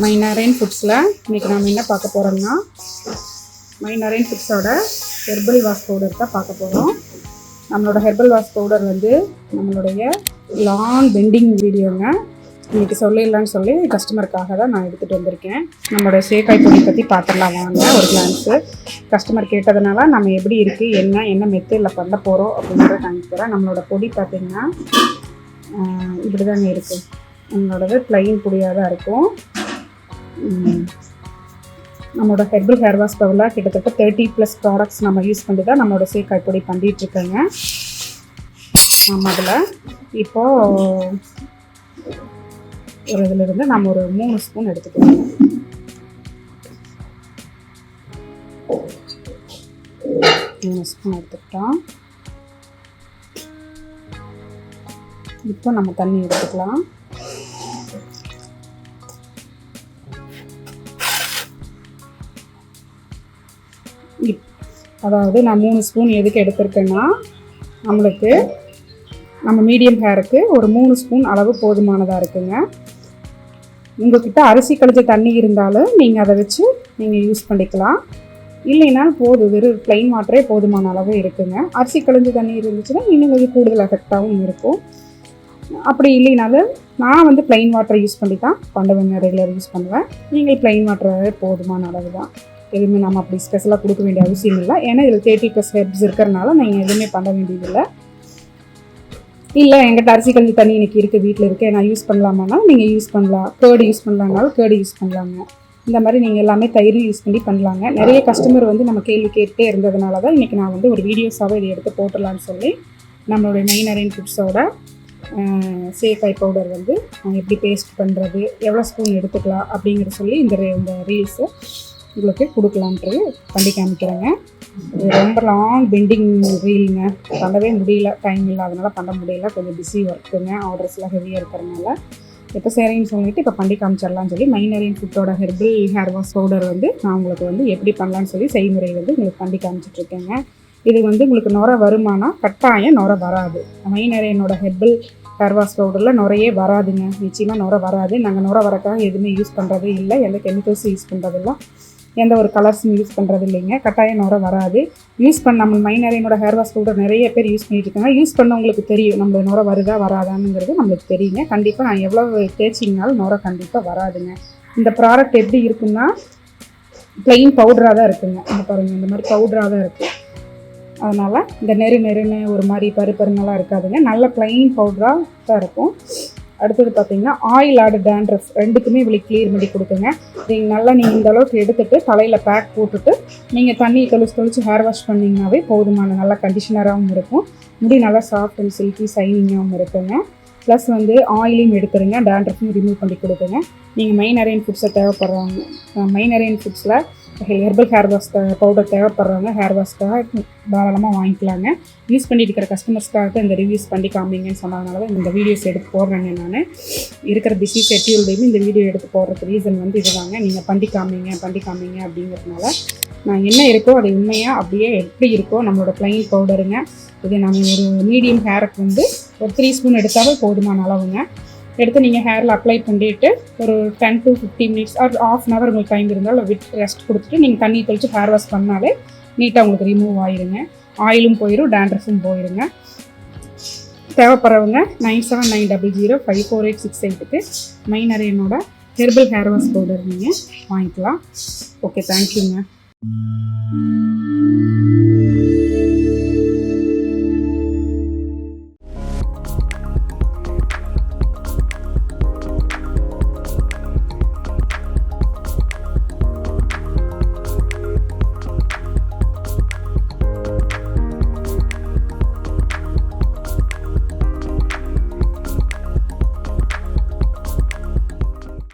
My ஃபுட்ஸில் இன்றைக்கி நம்ம என்ன பார்க்க போகிறோம்னா மை ஃபுட்ஸோட ஹெர்பல் வாஷ் பவுடர் தான் பார்க்க போகிறோம் நம்மளோட ஹெர்பல் வாஷ் பவுடர் வந்து நம்மளுடைய லாங் பெண்டிங் வீடியோங்க இன்றைக்கி சொல்லிடலான்னு சொல்லி கஸ்டமருக்காக தான் நான் எடுத்துகிட்டு வந்திருக்கேன். நம்மளோட சேக்காய் பொடி பற்றி பார்த்துடலாம் வாங்க ஒரு கிளான்ஸு கஸ்டமர் கேட்டதுனால நம்ம எப்படி இருக்குது என்ன என்ன மெத்தடில் பண்ண போகிறோம் அப்படின்றத காமிக்கிறேன். நம்மளோட பொடி பார்த்திங்கன்னா இப்படி தாங்க இருக்குது நம்மளோடது ப்ளைன் பொடியாக தான் இருக்கும் நம்மளோட ஹெர்பல் ஹேர் வாஷ் பவுலில் கிட்டத்தட்ட தேர்ட்டி ப்ளஸ் ப்ராடக்ட்ஸ் நம்ம யூஸ் பண்ணி தான் நம்மளோட சேக்காய் பொடி பண்ணிகிட்ருக்கேங்க நம்ம அதில் இப்போது ஒரு இதில் இருந்து நம்ம ஒரு மூணு ஸ்பூன் எடுத்துக்கலாம். மூணு ஸ்பூன் எடுத்துக்கிட்டோம். இப்போ நம்ம தண்ணி எடுத்துக்கலாம். இப்- அதாவது நான் மூணு ஸ்பூன் எதுக்கு எடுத்திருக்கேன்னா நம்மளுக்கு நம்ம மீடியம் ஹேருக்கு ஒரு மூணு ஸ்பூன் அளவு போதுமானதாக இருக்குங்க. உங்கள்கிட்ட அரிசி கழிச்ச தண்ணி இருந்தாலும் நீங்கள் அதை வச்சு நீங்கள் யூஸ் பண்ணிக்கலாம். இல்லைனாலும் போதும் வெறும் ப்ளைன் வாட்டரே போதுமான அளவு இருக்குங்க. அரிசி கழிஞ்ச தண்ணி இருந்துச்சுன்னா இன்னும் கொஞ்சம் கூடுதல் எஃபெக்டாகவும் இருக்கும். அப்படி இல்லைனாலும் நான் வந்து ப்ளைன் வாட்டரை யூஸ் பண்ணி தான் பண்ணுவேங்க ரெகுலர் யூஸ் பண்ணுவேன். நீங்கள் ப்ளைன் வாட்டரே போதுமான அளவு தான். எதுவுமே நம்ம அப்படி ஸ்பெஷலாக கொடுக்க வேண்டிய அவசியம் இல்லை. ஏன்னா இதில் தேர்ட்டி ப்ளஸ் ஹெர்ப்ஸ் இருக்கிறனால நீங்கள் எதுவுமே பண்ண வேண்டியதில்லை. இல்லை எங்கிட்ட அரிசி கஞ்சி தண்ணி இன்றைக்கி இருக்குது வீட்டில் இருக்குது நான் யூஸ் பண்ணலாமானா நீங்கள் யூஸ் பண்ணலாம். கேர்டு யூஸ் பண்ணலாம்னாலும் கேர்டு யூஸ் பண்ணலாங்க. இந்த மாதிரி நீங்கள் எல்லாமே தயிர் யூஸ் பண்ணி பண்ணலாங்க. நிறைய கஸ்டமர் வந்து நம்ம கேள்வி கேட்டே இருந்ததுனால தான் இன்றைக்கி நான் வந்து ஒரு வீடியோஸாகவே இதை எடுத்து போட்டுடலான்னு சொல்லி நம்மளுடைய மெயின் அரைன் ஃபுட்ஸோட சேக்காய் பவுடர் வந்து நான் எப்படி பேஸ்ட் பண்ணுறது எவ்வளோ ஸ்பூன் எடுத்துக்கலாம் அப்படிங்கிற சொல்லி இந்த இந்த ரீல்ஸை உங்களுக்கு கொடுக்கலான்றது பண்ணி காமிக்கிறேங்க. இது ரொம்ப லாங் பெண்டிங் ரீலுங்க பண்ணவே முடியல. டைம் இல்லை. அதனால் பண்ண முடியல. கொஞ்சம் பிஸி ஒர்க்குங்க ஆர்டர்ஸ்லாம் ஹெவியாக இருக்கிறனால எப்போ சரின்னு சொல்லிட்டு இப்போ பண்ணி காமிச்சிடலாம்னு சொல்லி மைனரின் ஃபுட்டோட ஹெர்பல் ஹேர் வாஷ் பவுடர் வந்து நான் உங்களுக்கு வந்து எப்படி பண்ணலான்னு சொல்லி செய்முறை வந்து உங்களுக்கு பண்ணி காமிச்சிட்ருக்கேங்க இது வந்து உங்களுக்கு நுர வருமானா? கட்டாயம் நுர வராது. மைனரேனோட ஹெர்பல் ஹேர் வாஷ் பவுடரில் நுரையே வராதுங்க. நிச்சயமாக நுர வராது. நாங்கள் நுர வரக்காக எதுவுமே யூஸ் பண்ணுறது இல்லை. எந்த கெமிக்கல்ஸும் யூஸ் பண்ணுறதில்ல எந்த ஒரு கலர்ஸும் யூஸ் பண்ணுறது இல்லைங்க கட்டாயம் நுர வராது. யூஸ் பண்ண நம்ம மைனரேனோட ஹேர் வாஷ் கூட நிறைய பேர் யூஸ் பண்ணிட்டு இருக்காங்க. யூஸ் பண்ண உங்களுக்கு தெரியும். நம்ம நுர வருதா வராதாங்கிறது நம்மளுக்கு தெரியுங்க. கண்டிப்பாக நான் எவ்வளோ தேய்ச்சிங்கனாலும் நுர கண்டிப்பாக வராதுங்க. இந்த ப்ராடக்ட் எப்படி இருக்குன்னா ப்ளெயின் பவுடராக தான் இருக்குங்க. இந்த பாருங்கள் இந்த மாதிரி பவுடராக தான் இருக்குது அதனால் இந்த நெரு நெருன்னு ஒரு மாதிரி பரு பருங்கெல்லாம் இருக்காதுங்க. நல்ல ப்ளைன் பவுடராக தான் இருக்கும். அடுத்தது பார்த்தீங்கன்னா ஆயில் ஆடு டேண்ட்ரஃப் ரெண்டுக்குமே இப்படி கிளியர் பண்ணி கொடுக்குங்க. நீங்கள் நல்லா நீங்கள் இந்த அளவுக்கு எடுத்துட்டு தலையில் பேக் போட்டுட்டு நீங்கள் தண்ணி தொளிச்சு தொளிச்சு ஹேர் வாஷ் பண்ணிங்கனாவே போதுமான நல்ல கண்டிஷனராகவும் இருக்கும். முடி நல்லா சாஃப்ட் அண்ட் சில்கி சைனிங்காகவும் இருக்குங்க. ப்ளஸ் வந்து ஆயிலையும் எடுத்துருங்க டேண்ட்ரஃபையும் ரிமூவ் பண்ணி கொடுக்குங்க. நீங்கள் மெயின் அரைன் ஃபுட்ஸை தேவைப்படுறாங்க மெயின் அரைன் ஃபுட்ஸில் ஹெர்பல் ஹேர் வாஷ் பவுடர் தேவைப்படுறவங்க ஹேர் வாஷ்க்காக தாராளமாக வாங்கிக்கலாங்க. யூஸ் பண்ணிட்டு இருக்கிற கஸ்டமர்ஸ்க்காக இந்த ரிவ்யூஸ் பண்ணி காமிங்கன்னு சொன்னதுனால தான் இந்த வீடியோஸ் எடுத்து போடுறேங்க நான். இருக்கிற பிஸி ஷெட்யூல்டையும் இந்த வீடியோ எடுத்து போடுறதுக்கு ரீசன் வந்து இதுதாங்க. நீங்கள் பண்ணி காமிங்க பண்ணி காமிங்க அப்படிங்கிறதுனால நான் என்ன இருக்கோ அது உண்மையாக அப்படியே எப்படி இருக்கோ நம்மளோட ப்ளைன் பவுடருங்க இது நம்ம ஒரு மீடியம் ஹேருக்கு வந்து ஒரு த்ரீ ஸ்பூன் எடுத்தாலும் போதுமான அளவுங்க. எடுத்து நீங்கள் ஹேரில் அப்ளை பண்ணிட்டு ஒரு ten to fifteen minutes or half an hour உங்களுக்கு டைம் இருந்தால் விட் ரெஸ்ட் கொடுத்துட்டு நீங்கள் தண்ணி தெளித்து ஹேர் வாஷ் பண்ணாலே நீட்டாக உங்களுக்கு ரிமூவ் ஆயிருங்க. ஆயிலும் போயிடும் டேண்ட்ரஃபும் போயிருங்க. தேவைப்படுறவங்க nine seven nine double zero five four eight six எயிட்டுக்கு மைனரேனோட ஹெர்பல் ஹேர் வாஷ் பவுடர் நீங்கள் வாங்கிக்கலாம். ஓகே தேங்க்யூங்க